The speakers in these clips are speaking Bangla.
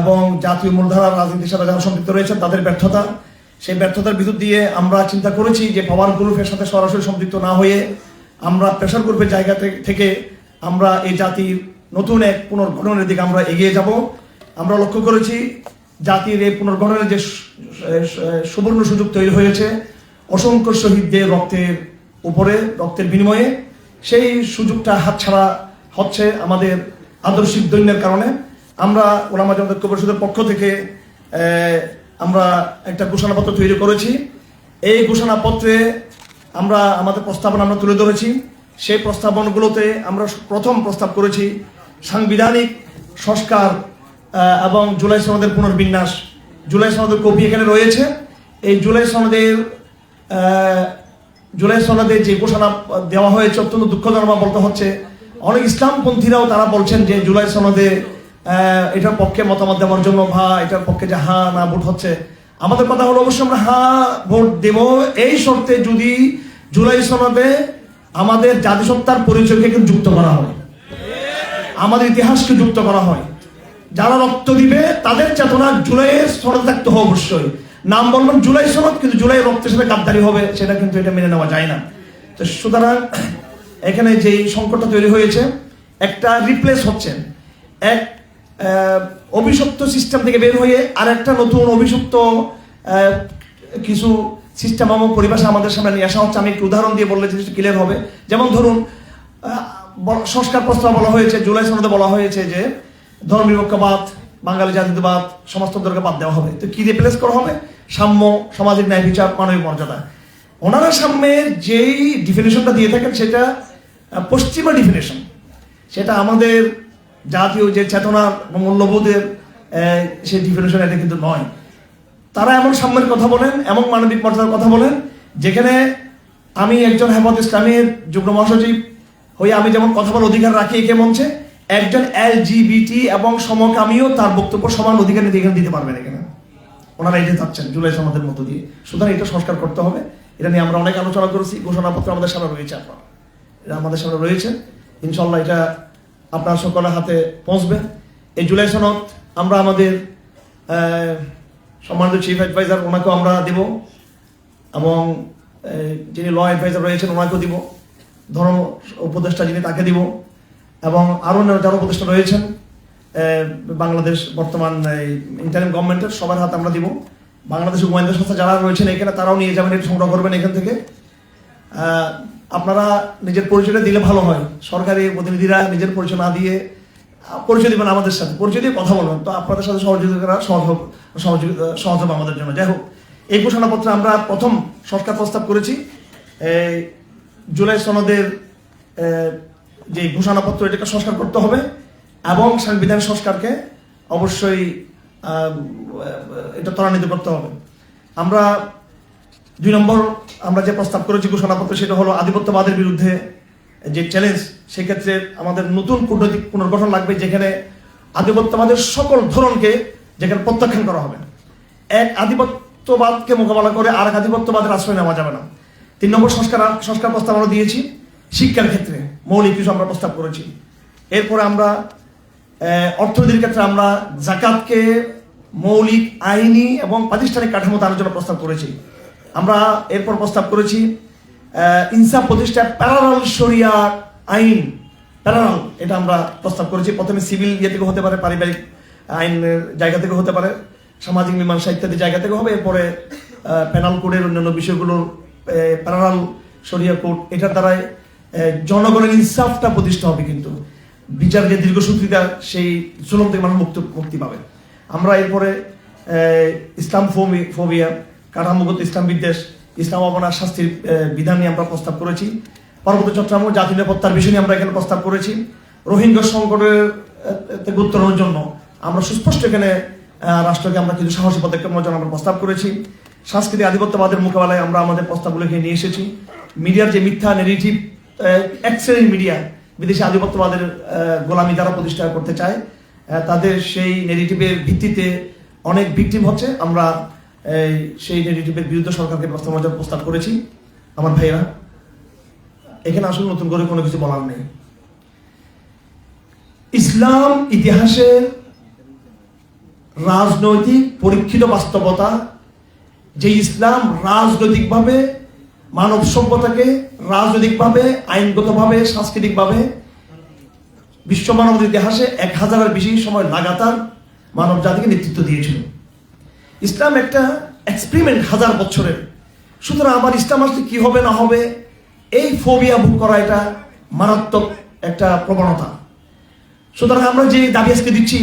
এবং জাতীয় মূলধারার রাজনীতির সাথে যারা সম্পৃক্ত রয়েছেন, তাদের ব্যর্থতা। সেই ব্যর্থতার ভিতর দিয়ে আমরা চিন্তা করেছি যে পাওয়ার গ্রুপের সাথে সরাসরি সম্পৃক্ত না হয়ে আমরা প্রেশার গ্রুপের জায়গা থেকে আমরা এই জাতির নতুন এক পুনর্গঠনের দিকে আমরা এগিয়ে যাব। আমরা লক্ষ্য করেছি জাতির এই পুনর্গঠনের যে সুবর্ণ সুযোগ তৈরি হয়েছে অসংখ্য শহীদদের রক্তের উপরে, রক্তের বিনিময়ে। সেই সুযোগটা হাতছাড়া হচ্ছে আমাদের আদর্শিক দৈন্যের কারণে। আমরা ওলামা জমাত ঐক্য পরিষদের পক্ষ থেকে আমরা একটা ঘোষণাপত্র তৈরি করেছি। এই ঘোষণাপত্রে আমরা আমাদের প্রস্তাবনা আমরা তুলে ধরেছি। সেই প্রস্তাবনগুলোতে আমরা প্রথম প্রস্তাব করেছি, সাংবিধানিক সংস্কার এবং জুলাই সনদের পুনর্বিন্যাস। জুলাই সনদের কপি এখানে রয়েছে। এই জুলাই সনদের জুলাই সনদে যে ঘোষণা দেওয়া হয়েছে, অত্যন্ত দুঃখজনক বলতে হচ্ছে। অনেক ইসলামপন্থীরাও তারা বলছেন যে জুলাই সনদে এটার পক্ষে মতামত দেওয়ার জন্য বা এটার পক্ষে যে হা না ভোট হচ্ছে, আমাদের কথা হলো অবশ্যই আমরা হা ভোট দেব। এই শর্তে যদি জুলাই সনদে আমাদের জাতিসত্তার পরিচয়কে কিন্তু যুক্ত করা হয়, আমাদের ইতিহাসকে যুক্ত করা হয়, যারা রক্ত দিবে তাদের চেতনা জুলাইয়ের সনদ থাকতে হবে অবশ্যই। নাম বলবেন জুলাই সনদ, কিন্তু জুলাই রক্তের সাথে গাদ্দারি হবে, সেটা কিন্তু এটা মেনে নেওয়া যায় না। তো সুতরাং এখানে যেই সংকটটা তৈরি হয়েছে, একটা রিপ্লেস হচ্ছে। এক অভিশপ্ত সিস্টেম থেকে বের হয়ে আর একটা নতুন অভিশপ্ত কিছু সিস্টেম এবং পরিভাষা আমাদের সামনে নিয়ে আসা হচ্ছে। আমি একটু উদাহরণ দিয়ে বললে জিনিসটা ক্লিয়ার হবে। যেমন ধরুন সংস্কার প্রস্তাব বলা হয়েছে, জুলাই সনদে বলা হয়েছে যে ধর্মনিরপেক্ষবাদ বাঙালি জাতীয়তাবাদ, সমাজতন্ত্রকে বাদ দেওয়া হবে। তো কি রিপ্লেস করা হবে? সাম্য, সামাজিক ন্যায়, বিচার, মানবিক মর্যাদা। ওনারা সামনে যেই ডিফিনেশনটা দিয়ে থাকেন, সেটা পশ্চিমা ডিফিনেশন সেটা আমাদের জাতীয় যে চেতনা মূল্যবোধের সেই ডিফিনেশন এটা কিন্তু নয়। তারা এমন সাম্যের কথা বলেন, এমন মানবিক মর্যাদার কথা বলেন, যেখানে আমি একজন হেফাজত ইসলামের যুগ্ম মহাসচিব হয়ে আমি যেমন কথা বলার অধিকার রাখি একে মঞ্চে, একজন এল জিবিটি এবং সমকামীও তার বক্তব্য সমান অধিকার এখানে দিতে পারবেন এখানে। ওনারা এটা চাচ্ছেন, জুলাই সমাজের মধ্য দিয়ে। সুতরাং এটা সংস্কার করতে হবে। এটা নিয়ে আমরা অনেক আলোচনা করেছি, ঘোষণাপত্র আমাদের সামনে রয়েছে আপনার। এটা আমাদের সামনে রয়েছে। ইনশাল্লাহ এটা আপনার সকলের হাতে পৌঁছবে। এই জুলাই সনদ আমরা আমাদের সম্মানিত চিফ অ্যাডভাইজার ওনাকেও আমরা দেব এবং যিনি ল অ্যাডভাইজার রয়েছেন, ওনাকেও দিব। ধর্ম উপদেষ্টা যিনি, তাকে দিব। এবং আরও যারা উপদেষ্টা রয়েছেন বাংলাদেশ বর্তমান ইন্টারিম গভর্নমেন্টের সবার হাতে আমরা দিব। বাংলাদেশের গোয়েন্দা সংস্থা যারা রয়েছেন এখানে, তারাও নিয়ে যাবেন এটা সংগ্রহ করবেন এখান থেকে। আপনারা নিজের পরিচয়টা দিলে ভালো হয়। সরকারি প্রতিনিধিরা নিজের পরিচয় না দিয়ে পরিচয় দিবেন আমাদের সাথে। পরিচয় দিয়ে কথা বলবেন। তো আপনাদের সাথে সহযোগিতা সহযোগিতা, সহজ হবে আমাদের জন্য। যাই হোক, এই ঘোষণাপত্রে আমরা প্রথম সংস্কার প্রস্তাব করেছি। জুলাই সনদের যে ঘোষণাপত্র, এটাকে সংস্কার করতে হবে এবং সাংবিধানিক সংস্কারকে অবশ্যই এটা ত্বরান্বিত করতে হবে। আমরা দুই নম্বর, আমরা যে প্রস্তাব করেছি ঘোষণাপত্র, সেটা হলো আধিপত্যবাদের বিরুদ্ধে যে চ্যালেঞ্জ সেক্ষেত্রে আমাদের নতুন কূটনৈতিক পুনর্গঠন লাগবে যেখানে আধিপত্যবাদের সকল ধরনকে যেখানে প্রত্যাখ্যান করা হবে। এক আধিপত্যবাদকে মোকাবেলা করে আর এক আধিপত্যবাদের আশ্রয় নেওয়া যাবে না। তিন নম্বর, সংস্কার সংস্কার প্রস্তাব আমরা দিয়েছি শিক্ষার ক্ষেত্রে, মৌলিক কিছু আমরা প্রস্তাব করেছি। এরপরে আমরা অর্থনীতির ক্ষেত্রে আমরা জাকাতকে মৌলিক, আইনি এবং প্রাতিষ্ঠানিক কাঠামো তার জন্য প্রস্তাব করেছি। আমরা এরপর প্রস্তাব করেছি ইনসাফ প্রতিষ্ঠা প্যারাল শরিয়া আইন। প্যারাল এটা আমরা প্রস্তাব করেছি। প্রথমে সিভিল ইয়ে থেকে হতে পারে, পারিবারিক আইনের জায়গা থেকে হতে পারে, সামাজিক মীমাংসা ইত্যাদি জায়গা থেকে হবে। এরপরে প্যানাল কোডের অন্যান্য বিষয়গুলোর প্যারালাল শরিয়া কোড এটার দ্বারাই জনগণের ইনসাফটা প্রতিষ্ঠা হবে কিন্তু। বিচার যে দীর্ঘসূত্রিতা সেই জুলুম থেকে মানুষ মুক্ত, মুক্তি পাবে। আমরা এরপরে ইসলাম ফোবি- ফোবিয়া কাঠামোগত ইসলাম বিদ্বেষ ইসলাম অবনার শাস্তির বিধান নিয়ে আমরা প্রস্তাব করেছি। পার্বত্য চট্টগ্রাম ও জাতীয় নিরাপত্তার বিষয় নিয়ে আমরা এখানে প্রস্তাব করেছি। রোহিঙ্গা সংকটের আহ, তে গুরুত্ব জন্য আমরা সুস্পষ্ট এখানে রাষ্ট্রকে আমরা কিছু সাহসী পদক্ষেপ নেওয়ার জন্য আমরা প্রস্তাব করেছি। সাংস্কৃতিক আধিপত্যবাদের মোকাবেলায় আমরা আমাদের প্রস্তাবগুলোকে নিয়ে এসেছি। মিডিয়ার যে মিথ্যা নেগেটিভ এক মিডিয়া বিদেশি আধিপত্যবাদের গোলামি দ্বারা প্রতিষ্ঠা করতে চায় তাদের সেই নেগেটিভের ভিত্তিতে অনেক ভিকটিম হচ্ছে। আমরা সেই নেগেটিভের বিরুদ্ধে সরকারকে নেওয়ার প্রস্তাব করেছি, আমার ভাইয়েরা, এখানে আসলে নতুন করে কোনো কিছু বলার নেই। ইসলাম ইতিহাসে রাজনৈতিক পরীক্ষিত বাস্তবতা, যে ইসলাম রাজনৈতিকভাবে, মানব সভ্যতাকে রাজনৈতিকভাবে, আইনগতভাবে, সাংস্কৃতিকভাবে, বিশ্ব মানবের ইতিহাসে এক হাজারের বেশি সময় লাগাতার মানব জাতিকে নেতৃত্ব দিয়েছিল। ইসলাম একটা এক্সপেরিমেন্ট হাজার বছরের। সুতরাং আমার ইসলাম আসলে কি হবে না হবে, এই ফোবিয়া ভোগ করা এটা মারাত্মক একটা প্রবণতা। সুতরাং আমরা যে দাবি আজকে দিচ্ছি,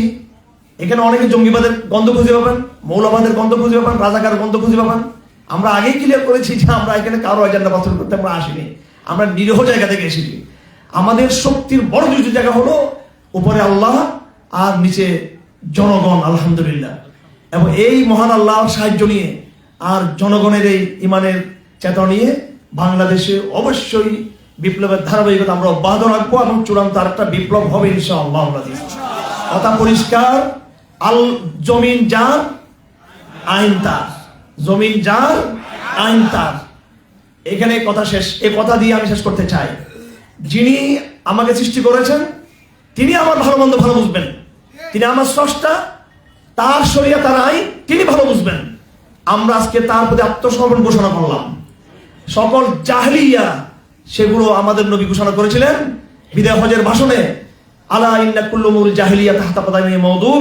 এখানে অনেকে জঙ্গিবাদের গন্ধ খুঁজে পাবেন, মৌলবাদের গন্ধ খুঁজে পাবেন রাজাকার গন্ধ খুঁজে পাবেন। আমরা আগেই ক্লিয়ার করেছি যে আমরা এখানে কারও এজেন্ডা বাস্তব করতে আমরা আসিনি। আমরা নিরীহ জায়গা থেকে এসেছি। আমাদের শক্তির বড় দুটি জায়গা হলো উপরে আল্লাহ আর নিচে জনগণ, আলহামদুলিল্লাহ। এবং এই মহান আল্লাহর সাহায্য নিয়ে আর জনগণের এই ইমানের চেতনা নিয়ে বাংলাদেশে অবশ্যই বিপ্লবের ধারাবাহিকতা আমরা অব্যাহত রাখব এবং চূড়ান্ত আরেকটা বিপ্লব হবে ইনশাআল্লাহ, আল্লাহ কথা পরিষ্কার, আল জমিন যার, আইন তার। জমিন যার, আইন তার। এখানে কথা শেষ, এ কথা দিয়ে আমি শেষ করতে চাই। যিনি আমাকে সৃষ্টি করেছেন, তিনি আমার ভালো মন্দ ভালো বুঝবেন। তিনি আমার স্রষ্টা তার শরিয়া তার আইন তিনি ভালো বুঝবেন। আমরা আজকে তার প্রতি আত্মসমর্পণ ঘোষণা করলাম। সকল জাহলিয়া, সেগুলো আমাদের নবী ঘোষণা করেছিলেন। বিদায় হজের ভাষণে, আলা ইন্না কুল্লুমুল জাহিলিয়া তাহতা পাদামি মওদু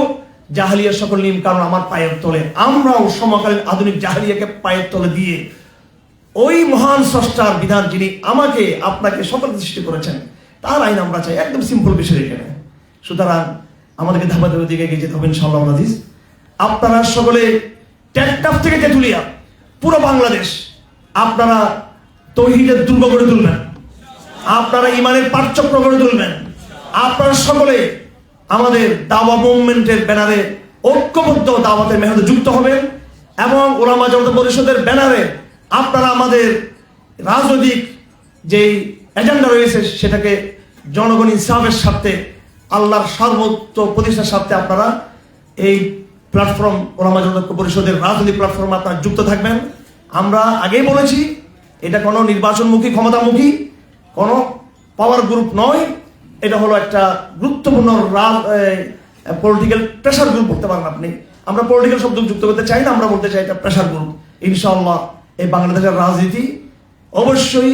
জাহালিয়ার সকল নিয়ম কারণ আমার পায়ের তলে। আমরাও সমকালীন আধুনিক জাহালিয়াকে পায়ের তলে দিয়ে ওই মহান স্রষ্টার বিধান যিনি আমাকে, আপনাকে সকলকে সৃষ্টি করেছেন, তার আইন আমরা চাই। একদম সিম্পল বিষয় এখানে। সুতরাং আমাদেরকে ধাপা ধাপা দিকে এগিয়ে যেতে হবে ইনশাআল্লাহ আজিজ আপনারা সকলে টেকটাপ থেকে তেতুলিয়া, পুরো বাংলাদেশ আপনারা তৌহিদের দুর্গ করে তুলবেন। আপনারা ইমানের পাঠচক্র করে তুলবেন। আপনারা সকলে আমাদের দাওয়া মুভমেন্টের ব্যানারে ঐক্যবদ্ধ দাওয়াতের মেহনতে যুক্ত হবেন এবং ওলামা জনতা পরিষদের ব্যানারে আপনারা আমাদের রাজনৈতিক যেই এজেন্ডা রয়েছে সেটাকে জনগণ ইনসাফের স্বার্থে আল্লাহর সর্বোচ্চ প্রতিষ্ঠার সাথে আপনারা এই প্ল্যাটফর্ম ওলামা জনতা পরিষদের রাজনৈতিক প্ল্যাটফর্মে আপনারা যুক্ত থাকবেন। আমরা আগেই বলেছি, এটা কোনো নির্বাচনমুখী, ক্ষমতামুখী, কোনো পাওয়ার গ্রুপ নয়। এটা হলো একটা গুরুত্বপূর্ণ পলিটিক্যাল প্রেশার গ্রুপ বলতে পারেন আপনি। আমরা পলিটিক্যাল শব্দ যুক্ত করতে চাই না, আমরা বলতে চাই এটা প্রেশার গ্রুপ ইনশাআল্লাহ এই বাংলাদেশের রাজনীতি অবশ্যই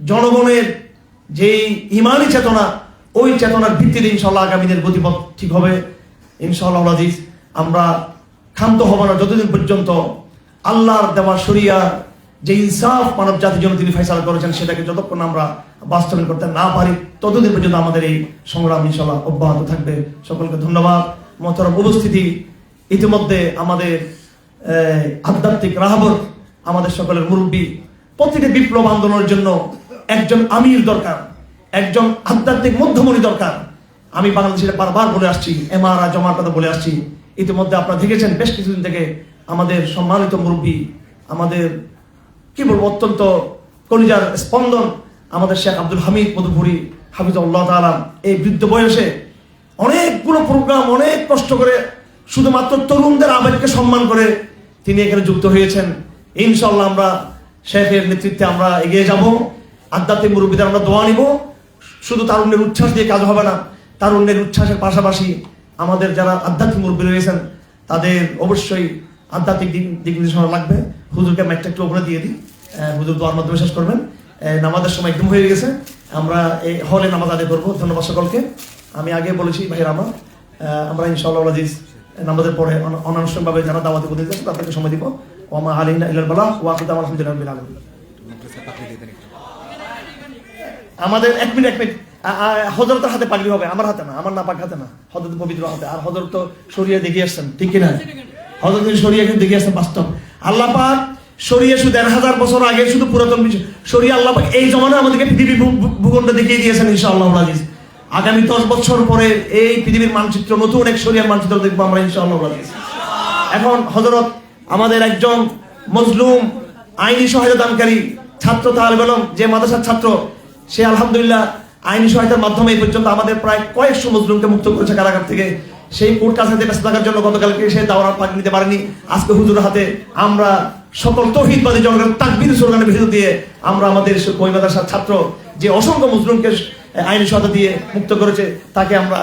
জনগণের যেই ইমানি চেতনা ওই চেতনার ভিত্তিতে ইনশাল্লাহ আগামী দিনের গতিপথ ঠিক হবে। ইনশাআল্লাহ আজিজ, আমরা ক্ষান্ত হব না যতদিন পর্যন্ত আল্লাহর দেওয়া শরিয়া যে ইনসাফ মানব জাতির জন্য তিনি ফেসলা করেছেন সেটাকে যতক্ষণ আমরা বাস্তবায়ন করতে না পারি, ততদিন পর্যন্ত আমাদের এই সংগ্রাম ইনশাল্লাহ অব্যাহত থাকবে। সকলকে ধন্যবাদ। মহতরম উপস্থিতি ইতিমধ্যে আমাদের আধ্যাত্মিক রাহাবর আমাদের সকলের মুরব্বী। প্রতিটি বিপ্লব আন্দোলনের জন্য একজন আমির দরকার। একজন আধ্যাত্মিক মধ্যমণি দরকার। আমি বাংলাদেশে বারবার বলে আসছি এমআরআ জমার কথা বলে আসছি। ইতিমধ্যে আপনারা দেখেছেন, বেশ কিছুদিন থেকে আমাদের সম্মানিত মুরব্বী, আমাদের, কি বলব, অত্যন্ত কলিজার স্পন্দন আমাদের শেখ আব্দুল হামিদ মধুপুরি হাফিজুল্লাহ তাআলা এই বৃদ্ধ বয়সে অনেকগুলো প্রোগ্রাম, অনেক কষ্ট করে শুধুমাত্র তরুণদের আবেগকে সম্মান করে তিনি এখানে যুক্ত হয়েছেন। ইনশাল্লাহ আমরা শেখের নেতৃত্বে আমরা এগিয়ে যাব। আধ্যাত্মিক মুরব্বীদের আমরা দোয়া নিব। শুধু তারুণ্যের উচ্ছ্বাস দিয়ে কাজ হবে না তারুণ্যের উচ্ছ্বাসের পাশাপাশি আমাদের যারা আধ্যাত্মিক মুরব্বী রয়েছেন, তাদের অবশ্যই আধ্যাত্মিক দিক দিক নির্দেশনা লাগবে। হুজুরকে আমি একটা উপরে দিয়ে দিই। হুজুর দোয়ার মাধ্যমে শেষ করবেন। নামাজের সময় একদম হয়ে গেছে। আমরা এই হলে নামাজ আদায় করব। ধন্যবাদ সকলকে। আমি আগে বলেছি, ভাইয়ের আমার আমরা ইনশাআল্লাহ আজিজ, নামাজের পরে অন- অনানুষ্ঠানিকভাবে যারা দাওয়াতে বলতে যাচ্ছে তাদেরকে সময় দিব। ওমা আলিনা ইলাল বালা ওয়াকিদ আমার আলহামদুলিল্লাহ আমাদের এক মিনিট এক মিনিট। হজরতের হাতে পাগড়ি হবে, আমার হাতে না, আমার না পাক হাতে না, হজরত পবিত্র হাতে। আর হজরত তো সরিয়ে দেখিয়ে আসছেন, ঠিক কিনা? হজরত সরিয়ে দেখিয়ে আসছেন, বাস্তব। আল্লাহ পাক সরিয়ে শুধু দেড় হাজার বছর আগে শুধু পুরাতন সরিয়ে আল্লাহ পাক এই জমানায় আমাদেরকে পৃথিবী ভূখণ্ড দেখিয়ে দিয়েছেন, ইনশাআল্লাহ আজিজ। আগামী দশ বছর পরে এই পৃথিবীর মানচিত্র, নতুন এক সরিয়ার মানচিত্র দেখব আমরা, ইনশাআল্লাহ আজিজ। এখন হজরত আমাদের একজন মজলুম, আইনি সহায়তা দানকারী ছাত্র তালেব আলম যে মাদ্রাসার ছাত্র সে আলহামদুলিল্লাহ আইনি সহায়তার মাধ্যমে এই পর্যন্ত আমাদের প্রায় কয়েকশো মজলুমকে মুক্ত করেছে কারাগার থেকে। সেই কোর্ট কাছাতে ব্যস্ত থাকার জন্য গতকালকে সে দাওয়ার পাক নিতে পারেনি। আজকে হুজুর হাতে আমরা সকল তহিদবাদী জনগণের তাকবির স্লোগানের ভিতর দিয়ে আমরা আমাদের কই মাদ্রাসার ছাত্র যে অসংখ্য মুসলিমকে আইনি সহায়তা দিয়ে মুক্ত করেছে, তাকে আমরা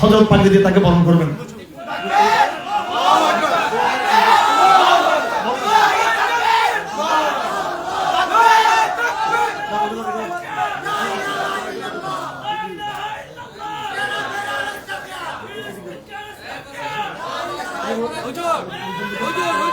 হজরত পাক দিয়ে তাকে বরণ করবেন। 어쩔! 어쩔!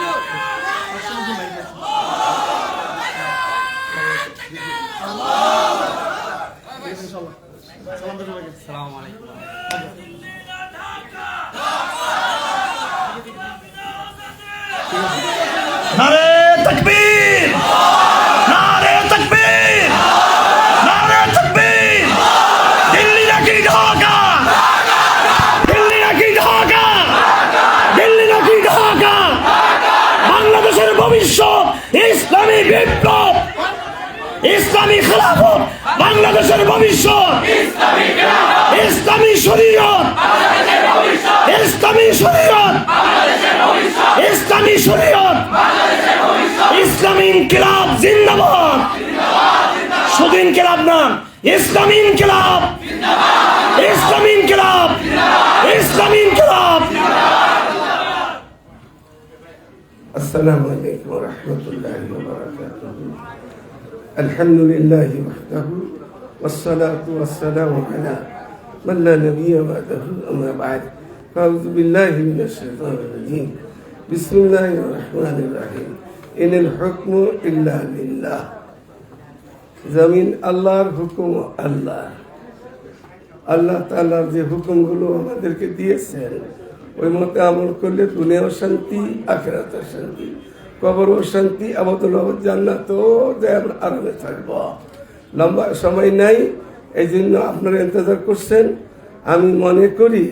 ইসলামী খেলাফত বাংলাদেশের ভবিষ্যৎ। ইসলামী শরীয়ত ইসলামী শরীয়ত ইসলামী শরীয়ত ইসলামী ইনকিলাব জিন্দাবাদ। শুধু ইনকিলাব না ইসলামী ইনকিলাব ইসলামী ইনকিলাব ইসলামী ইনকিলাব। আসসালামু আলাইকুম ওয়া রাহমাতুল্লাহি ওয়া الحمد لله وحده والصلاة والسلام على من لا نبي بعده أما بعد فأعوذ بالله من الشيطان الرجيم بسم الله الرحمن الرحيم إن الحكم إلا لله জমিন আল্লাহর হুকুম আল্লাহ আল্লাহ তাআলার যে হুকুমগুলো আমাদেরকে দিয়েছেন ওই মতে আমল করলে দুনিয়াও শান্তি আখেরাতেও শান্তি কবরও শান্তি আবাদুল জান্নাত যে আমরা আরামে থাকব। লম্বা সময় নাই এই জন্য আপনারা ইন্তজার করছেন। আমি মনে করি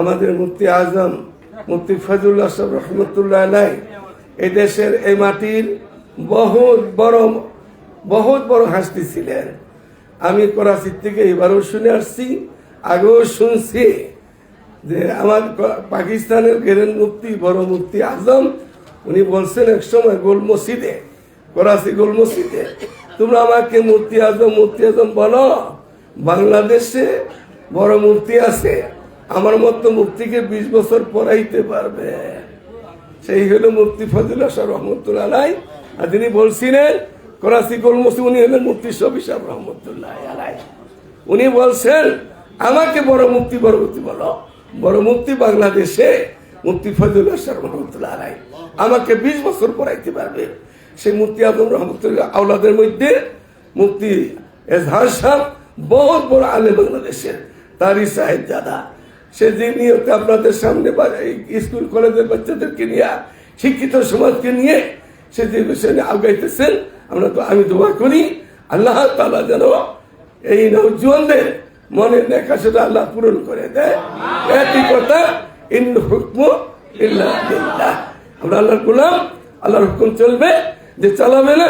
আমাদের মুফতি আজম, মুফতি ফজলুল্লাহ সাহেব রহমতুল্লাহ আলাই এই দেশের এই মাটির বহুত বড় বহুত বড় হাসতি ছিলেন। আমি করাচির থেকে এবারও শুনে আসছি, আগেও শুনছি যে আমার পাকিস্তানের গেরেন মুফতি, বড় মুফতি আজম উনি বলছেন, এক সময় গোল মসজিদে, করাচি গোল মসজিদে, তোমরা আমাকে মুফতি আজম মুফতি আজম বলো, বাংলাদেশে বড় মুফতি আছে, আমার মতো মুফতিকে বিশ বছর পড়াইতে পারবে। সেই হলো মুফতি ফজিল আসার রহমতুল্লাহ আর তিনি বলছিলেন, করাচি গোল মসজিদ উনি হলেন মুফতি শফি সাহেব রহমতুল্লাহ উনি বলছেন, আমাকে বড় মুক্তি বড় মুক্তি বলো। বড় মুক্তি বাংলাদেশে মুক্তি ফজল রহমতুল্লাহ আমাকে বিশ বছর পড়াইতে পারবে। সেই মুক্তি আজম রহমতুল্লাহ আওলাদের মধ্যে মুক্তি এজহার সাহ বহুত বড় আলে বাংলাদেশের, তারই সাহেব দাদা সে যে নিয়তে আপনাদের সামনে স্কুল, কলেজের বাচ্চাদেরকে নিয়ে, শিক্ষিত সমাজকে নিয়ে সে যে বিষয় নিয়ে আগাইতেছেন, আমরা তো আমি দোয়া করি, আল্লাহ তালা যেন এই নৌজওয়ানদের মনের দেখা সেটা আল্লাহ পূরণ করে দেয়। একই কথা ইন হুকম ইল্লা বিল্লাহ। আমরা আল্লাহর গোলাম আল্লাহর হুকুম চলবে যে চালাবে না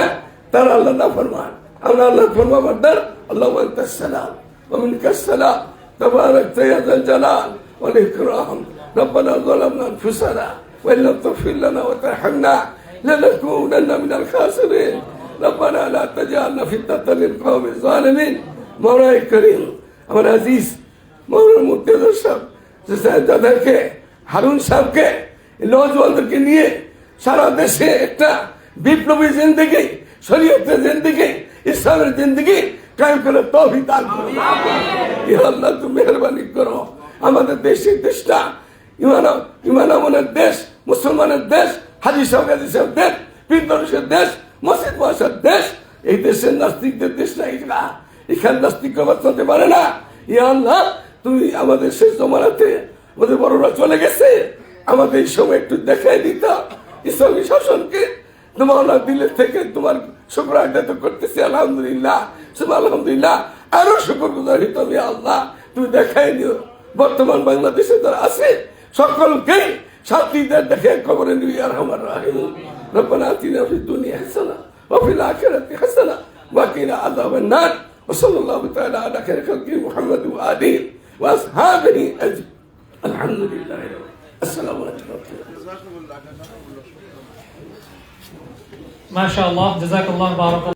তার আল্লাহ না ফরমান আমরা আল্লাহ ফরমাবারদার আল্লাহ সালাম ومنك السلام تبارك يا ذا الجلال والإكرام ربنا ظلمنا أنفسنا وإن لم تغفر لنا وترحمنا لنكونن من الخاسرين ربنا لا تجعلنا فتنة للقوم الظالمين مولاي كريم আমার আজিজ মৌলানা মুক্তিদর সাহেব দাদাকে হারুন সাহেবকে এই নজওয়ানদেরকে নিয়ে সারা দেশে একটা বিপ্লবী জিন্দিগি, শরীয়তের জিন্দিগি, ইসলামের জিন্দিগি কায়েম করে তৌফিক দান আল্লাহ, তুমি মেহরবানি করো। আমাদের দেশের দেশটা ইমান ইমান আমনের দেশ, মুসলমানের দেশ, হাজি সাহেব, গাজী সাহেব দেশ, পীর দেশ, মসজিদ মহাসার দেশ, এই দেশের নাস্তিকদের দেশ না এটা এখানে নাস্তিক চলতে পারে না। ইয়া আল্লাহ, তুমি আমাদের শেষ জমানাতে আমাদের বড়রা চলে গেছে। আমাদের এই সময় একটু দেখাই দিত ইসলামী শাসনকে তোমার আল্লাহ দিলের থেকে তোমার শুক্র আদায় করতেছি আলহামদুলিল্লাহ শুধু আলহামদুলিল্লাহ আরো শুক্র গুজার হইতে হবে আল্লাহ তুমি দেখাই দিও বর্তমান বাংলাদেশে যারা আছে সকলকে সাথীদের দেখে খবরে নিবি আর আমার রাহিম ربنا اتنا في الدنيا حسنه وفي الاخره حسنه وقنا عذاب النار وصلى الله تعالى على خير خلقه محمد واله واصحابه اجمعين الحمد لله رب আসসালামু আলাইকুম মাশাআল্লাহ জাযাকাল্লাহ বারাকাত